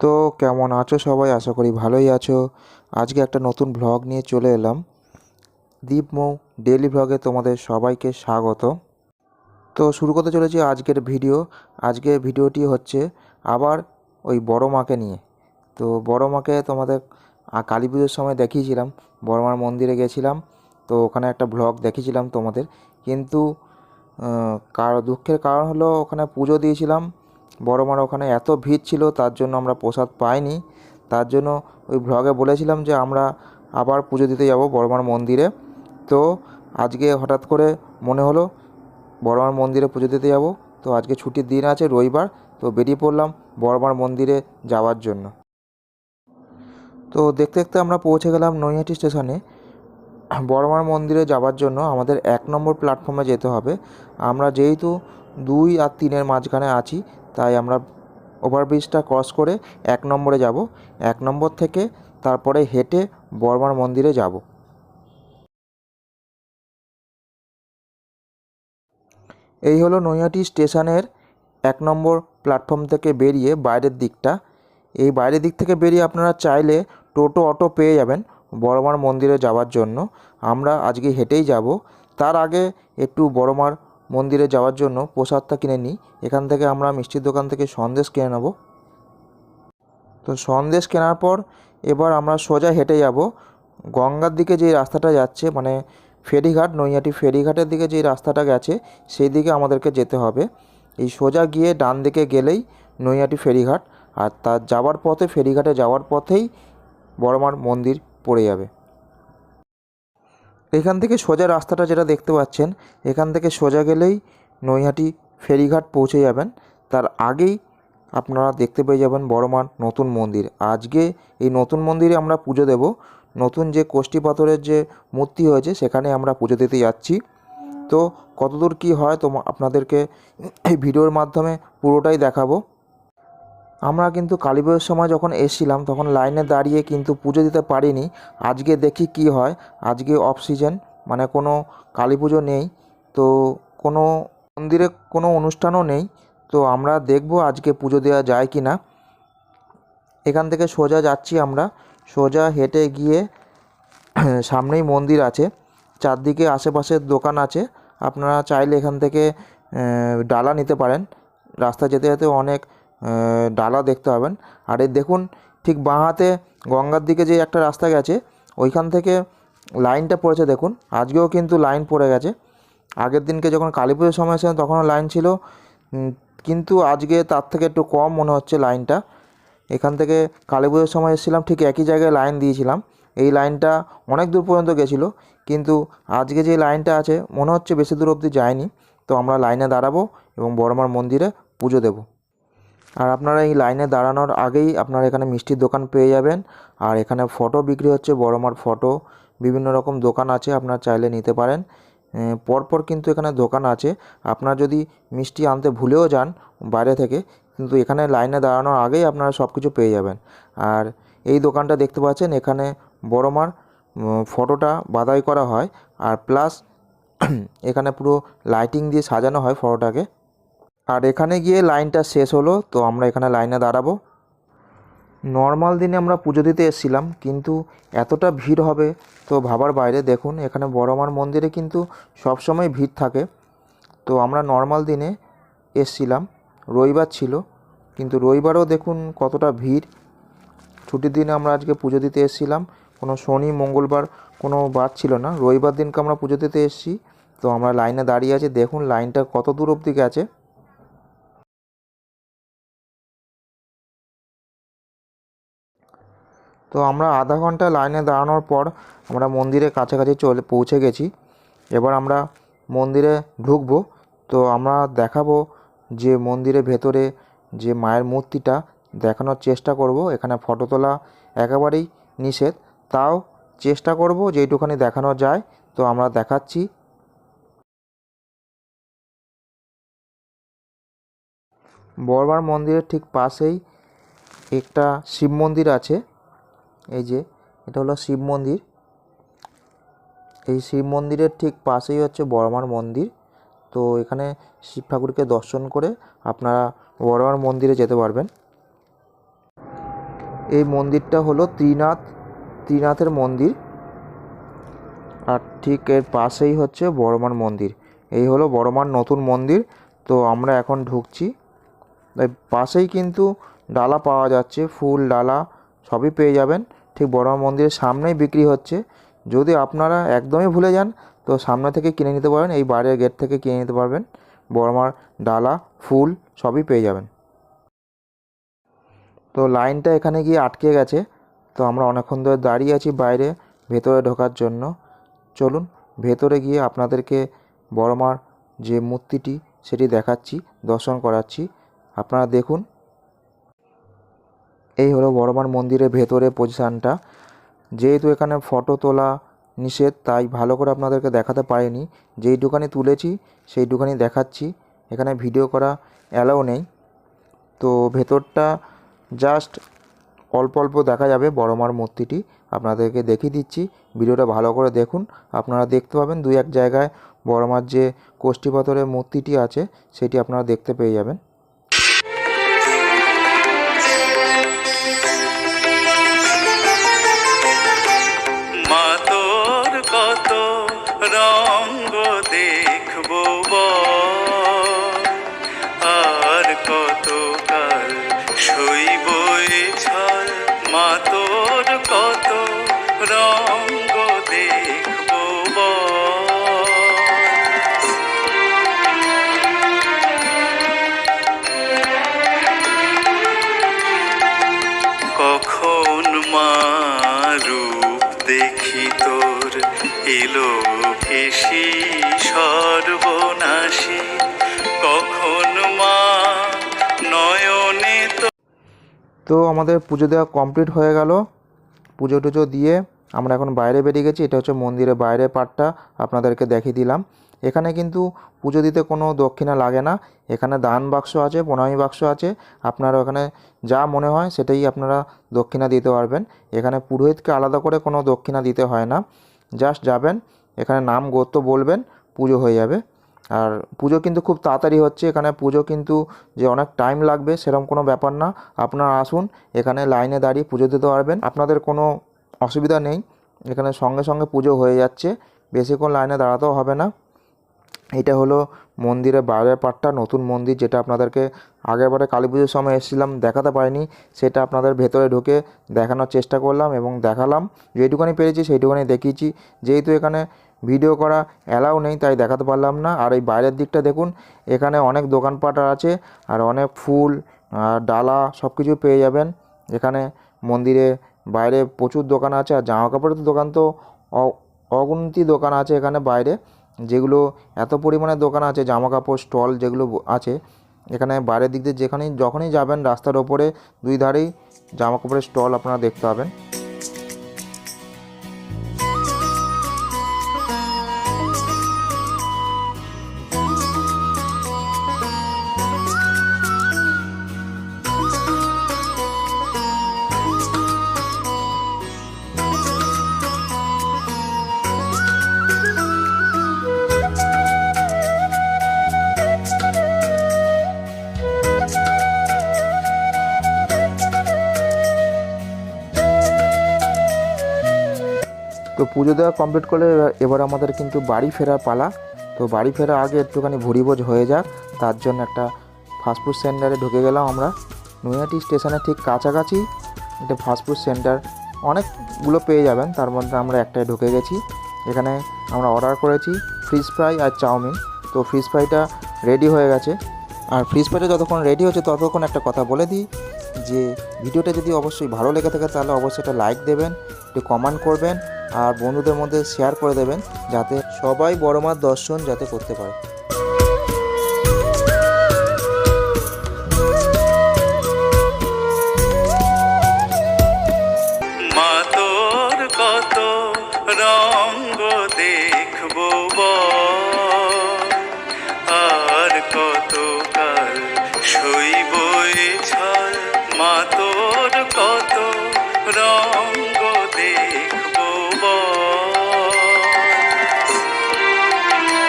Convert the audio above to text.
তো কেমন আছো সবাই? আশা করি ভালোই আছো। আজকে একটা নতুন ভ্লগ নিয়ে চলে এলাম। দীপমৌ ডেলি ভ্লগে তোমাদের সবাইকে স্বাগত। তো শুরু করতে চলেছি আজকের ভিডিও আজকের ভিডিওটি হচ্ছে আবার ওই বড় মাকে নিয়ে। তো বড় মাকে তোমাদের কালী পুজোর সময় দেখিয়েছিলাম। বড় মার মন্দিরে গেছিলাম। তো ওখানে একটা ভ্লগ দেখিয়েছিলাম তোমাদের। কিন্তু কার, দুঃখের কারণ হলো ওখানে পুজো দিয়েছিলাম। বড় মার ওখানে এত ভিড় ছিল, তার জন্য আমরা প্রসাদ পাইনি। তার জন্য ওই ভ্লগে বলেছিলাম যে আমরা আবার পুজো দিতে যাব বড়মার মন্দিরে। তো আজকে হঠাৎ করে মনে হলো বড়মার মন্দিরে পুজো দিতে যাব। তো আজকে ছুটির দিন আছে, রবিবার, তো বেরিয়ে পড়লাম বড়মার মন্দিরে যাওয়ার জন্য। তো দেখতে দেখতে আমরা পৌঁছে গেলাম নৈহাটি স্টেশনে। বড়মার মন্দিরে যাওয়ার জন্য আমাদের এক নম্বর প্ল্যাটফর্মে যেতে হবে। আমরা যেহেতু দুই আর তিনের মাঝখানে আছি তাই আমরা ওভারব্রিজটা ক্রস করে এক নম্বরে যাব। এক নম্বর থেকে তারপরে হেঁটে বড়মার মন্দিরে যাব। এই হলো নৈহাটি স্টেশনের এক নম্বর প্ল্যাটফর্ম থেকে বেরিয়ে বাইরের দিকটা। এই বাইরের দিক থেকে বেরিয়ে আপনারা চাইলে টোটো, অটো পেয়ে যাবেন বড়মার মন্দিরে যাওয়ার জন্য। আমরা আজকে হেঁটেই যাব। তার আগে একটু বড়মার মন্দিরে যাওয়ার জন্য প্রসাদটা কিনে নিই। এখান থেকে আমরা মিষ্টির দোকান থেকে সন্দেশ কিনে নেব। তো সন্দেশ কেনার পর এবার আমরা সোজা হেঁটে যাব। গঙ্গার দিকে যে রাস্তাটা যাচ্ছে মানে ফেরিঘাট, নৈহাটি ফেরিঘাটের দিকে যে রাস্তাটা গেছে, সেই দিকে আমাদেরকে যেতে হবে। এই সোজা গিয়ে ডান দিকে গেলেই নৈহাটি ফেরিঘাট, আর তার যাওয়ার পথে, ফেরিঘাটে যাওয়ার পথেই বড়মার মন্দির পড়ে যাবে। এখান থেকে সোজা রাস্তাটা যেটা দেখতে পাচ্ছেন, এখান থেকে সোজা গেলেই নৈহাটি ফেরিঘাট পৌঁছে যাবেন। তার আগেই আপনারা দেখতে পেয়ে যাবেন বড়মার নতুন মন্দির। আজকে এই নতুন মন্দিরে আমরা পুজো দেব। নতুন যে কোষ্ঠী পাথরের যে মূর্তি হয়েছে, সেখানে আমরা পুজো দিতে যাচ্ছি। তো কতদূর কী হয় তো আপনাদেরকে এই ভিডিওর মাধ্যমে পুরোটাই দেখাবো। আমরা কিন্তু কালী পুজোর সময় যখন এসেছিলাম, তখন লাইনে দাঁড়িয়ে কিন্তু পুজো দিতে পারিনি। আজকে দেখি কি হয়। আজকে অফ সিজন মানে কোনো কালী পুজো নেই, তো কোনো মন্দিরে কোনো অনুষ্ঠানও নেই, তো আমরা দেখব আজকে পুজো দেওয়া যায় কি না। এখান থেকে সোজা যাচ্ছি আমরা। সোজা হেঁটে গিয়ে সামনেই মন্দির আছে। চারদিকে আশেপাশের দোকান আছে। আপনারা চাইলে এখান থেকে ডালা নিতে পারেন। রাস্তা যেতে যেতে অনেক ডালা দেখতে পাবেন। আর এই দেখুন, ঠিক বাঁ হাতে গঙ্গার দিকে যে একটা রাস্তা গেছে, ওইখান থেকে লাইনটা পড়েছে দেখুন। আজকেও কিন্তু লাইন পড়ে গেছে। আগের দিনকে যখন কালী পুজোর সময় এসেছিলাম, তখনও লাইন ছিল। কিন্তু আজকে তার থেকে একটু কম মনে হচ্ছে লাইনটা। এখান থেকে কালী পুজোর সময় এসেছিলাম, ঠিক একই জায়গায় লাইন দিয়েছিলাম। এই লাইনটা অনেক দূর পর্যন্ত গেছিল, কিন্তু আজকে যে লাইনটা আছে, মনে হচ্ছে বেশি দূর অবধি যায়নি। তো আমরা লাইনে দাঁড়াবো এবং বড়মার মন্দিরে পুজো দেব। আর আপনারা এই লাইনে দাঁড়ানোর আগেই আপনারা এখানে মিষ্টির দোকান পেয়ে যাবেন। আর এখানে ফটো বিক্রি হচ্ছে বড়মার ফটো। বিভিন্ন রকম দোকান আছে, আপনারা চাইলে নিতে পারেন। পরপর কিন্তু এখানে দোকান আছে। আপনারা যদি মিষ্টি আনতে ভুলেও যান বাইরে থেকে, কিন্তু এখানে লাইনে দাঁড়ানোর আগেই আপনারা সব কিছু পেয়ে যাবেন। আর এই দোকানটা দেখতে পাচ্ছেন, এখানে বড়মার ফটোটা বাদাই করা হয়। আর প্লাস এখানে পুরো লাইটিং দিয়ে সাজানো হয় ফটোটাকে। আর এখানে গিয়ে লাইনটা শেষ হলো, তো আমরা এখানে লাইনে দাঁড়াবো। নর্মাল দিনে আমরা পুজো দিতে এসেছিলাম, কিন্তু এতটা ভিড় হবে, তো ভাবার বাইরে দেখুন, এখানে বড়মার মন্দিরে কিন্তু সবসময় ভিড় থাকে। তো আমরা নর্মাল দিনে এসেছিলাম, রবিবার ছিল, কিন্তু রবিবারও দেখুন কতটা ভিড়। ছুটির দিনে আমরা আজকে পুজো দিতে এসেছিলাম, কোনো শনি, মঙ্গলবার কোনো বার ছিল না, রবিবার দিনকে আমরা পুজো দিতে এসেছি, তো আমরা লাইনে দাঁড়িয়ে আছি, দেখুন লাইনটা কত দূর অবধি গেছে। তো আমরা আধা ঘণ্টা লাইনে দাঁড়ানোর পর আমরা মন্দিরের কাছাকাছি চলে পৌঁছে গেছি। এবার আমরা মন্দিরে ঢুকবো। তো আমরা দেখাবো যে মন্দিরের ভেতরে যে মায়ের মূর্তিটা দেখানোর চেষ্টা করব। এখানে ফটো তোলা একেবারেই নিষেধ। তাও চেষ্টা করব যেইটুখানি দেখানো যায়। তো আমরা দেখাচ্ছি। বড়মার মন্দিরের ঠিক পাশেই একটা শিব মন্দির আছে। এই যে, এটা হলো শিব মন্দির। এই শিব মন্দিরের ঠিক পাশেই হচ্ছে বড়মার মন্দির। তো এখানে শিব ঠাকুরকে দর্শন করে আপনারা বড়মার মন্দিরে যেতে পারবেন। এই মন্দিরটা হলো ত্রিনাথ, ত্রিনাথের মন্দির। আর ঠিক এর পাশেই হচ্ছে বড়মার মন্দির। এই হলো বড়মার নতুন মন্দির। তো আমরা এখন ঢুকছি। পাশেই কিন্তু ডালা পাওয়া যাচ্ছে, ফুল, ডালা সবই পেয়ে যাবেন। ঠিক বড়মা মন্দিরের সামনেই বিক্রি হচ্ছে। যদি আপনারা একদমই ভুলে যান, তো সামনে থেকে কিনে নিতে পারবেন, এই বাইরের গেট থেকে কিনে নিতে পারবেন। বড়মার ডালা, ফুল সবই পেয়ে যাবেন। তো লাইনটা এখানে গিয়ে আটকে গেছে, তো আমরা অনেকক্ষণ ধরে দাঁড়িয়ে আছি বাইরে ভেতরে ঢোকার জন্য। চলুন, ভেতরে গিয়ে আপনাদেরকে বড়মার যে মূর্তিটি, সেটি দেখাচ্ছি, দর্শন করাচ্ছি। আপনারা দেখুন এই হলো বড়মার মন্দিরের ভেতরে পজিশানটা যেহেতু এখানে ফটো তোলা নিষেধ, তাই ভালো করে আপনাদেরকে দেখাতে পারিনি। যেইটুখানি তুলেছি সেইটুখানি দেখাচ্ছি। এখানে ভিডিও করা অ্যালাও নেই। তো ভেতরটা জাস্ট অল্প অল্প দেখা যাবে বড়মার মূর্তিটি। আপনাদেরকে দেখিয়ে দিচ্ছি, ভিডিওটা ভালো করে দেখুন। আপনারা দেখতে পাবেন দুই এক জায়গায় বড়মার যে কোষ্ঠী পাথরের মূর্তিটি আছে, সেটি আপনারা দেখতে পেয়ে যাবেন। এ মা তোর কত রঙ্গ দেখব। কখন মা রূপ দেখি তোর এলো ভেসি তো আমাদের পুজো দেওয়া কমপ্লিট হয়ে গেল। পুজো টুজো দিয়ে আমরা এখন বাইরে বেরিয়ে গেছি। এটা হচ্ছে মন্দিরের বাইরের পার্টটা আপনাদেরকে দেখিয়ে দিলাম। এখানে কিন্তু পুজো দিতে কোনো দক্ষিণা লাগে না। এখানে দান বাক্স আছে, প্রণামী বাক্স আছে। আপনারা ওখানে যা মনে হয় সেটাই আপনারা দক্ষিণা দিতে পারবেন। এখানে পুরোহিতকে আলাদা করে কোনো দক্ষিণা দিতে হয় না। জাস্ট যাবেন, এখানে নাম গোত্র বলবেন, পুজো হয়ে যাবে। আর পুজো কিন্তু খুব তাড়াতাড়ি হচ্ছে, এখানে পুজো কিন্তু যে অনেক টাইম লাগবে সেরকম কোনো ব্যাপার না। আপনারা আসুন, এখানে লাইনে দাঁড়িয়ে পুজো দিতে পারবেন। আপনাদের কোনো অসুবিধা নেই, এখানে সঙ্গে সঙ্গে পুজো হয়ে যাচ্ছে, বেশিক্ষণ লাইনে দাঁড়াতেও হবে না। এটা হলো মন্দিরের বাইরের পার্টটা নতুন মন্দির যেটা আপনাদেরকে আগেরবারে কালী পুজোর সময় এসেছিলাম, দেখাতে পারিনি। সেটা আপনাদের ভেতরে ঢুকে দেখানোর চেষ্টা করলাম এবং দেখালাম। যেইটুখানি পেরেছি সেইটুখানি দেখিয়েছি। যেহেতু এখানে ভিডিও করা অ্যালাউ নেই, তাই দেখাতে পারলাম না। আর এই বাইরের দিকটা দেখুন, এখানে অনেক দোকানপাট আছে, আর অনেক ফুল আর ডালা সব কিছু পেয়ে যাবেন। এখানে মন্দিরে বাইরে প্রচুর দোকান আছে, আর জামা কাপড়ের দোকান তো অগুন্তি দোকান আছে এখানে বাইরে। যেগুলো এত পরিমাণে দোকান আছে, জামা কাপড়, স্টল যেগুলো আছে, এখানে বাইরের দিক দিয়ে যেখানেই, যখনই যাবেন রাস্তার ওপরে দুই ধারেই জামা কাপড়ের স্টল আপনারা দেখতে পাবেন। তো পুজো দেওয়া কমপ্লিট করলে এবার- আমাদের কিন্তু বাড়ি ফেরার পালা। তো বাড়ি ফেরার আগে একটুখানি ভুড়িভোজ হয়ে যাক, তার জন্য একটা ফাস্টফুড সেন্টারে ঢুকে গেলাম আমরা। নৈহাটি স্টেশনের ঠিক কাছাকাছি, একটা ফাস্টফুড সেন্টার অনেকগুলো পেয়ে যাবেন, তার মধ্যে আমরা একটাই ঢুকে গেছি। এখানে আমরা অর্ডার করেছি ফ্রিজ ফ্রাই আর চাউমিন। তো ফ্রিজ ফ্রাইটা রেডি হয়ে গেছে। আর ফ্রিজ প্যাটে যতক্ষণ রেডি হচ্ছে ততক্ষণ একটা কথা বলে দিই যে ভিডিওটা যদি অবশ্যই ভালো লেগে থাকে তাহলে অবশ্যই একটা লাইক দেবেন, একটু কমেন্ট করবেন আর বন্ধুদের মধ্যে শেয়ার করে দেবেন যাতে সবাই বড় মার দর্শন যাতে করতে পারে। রঙ্গ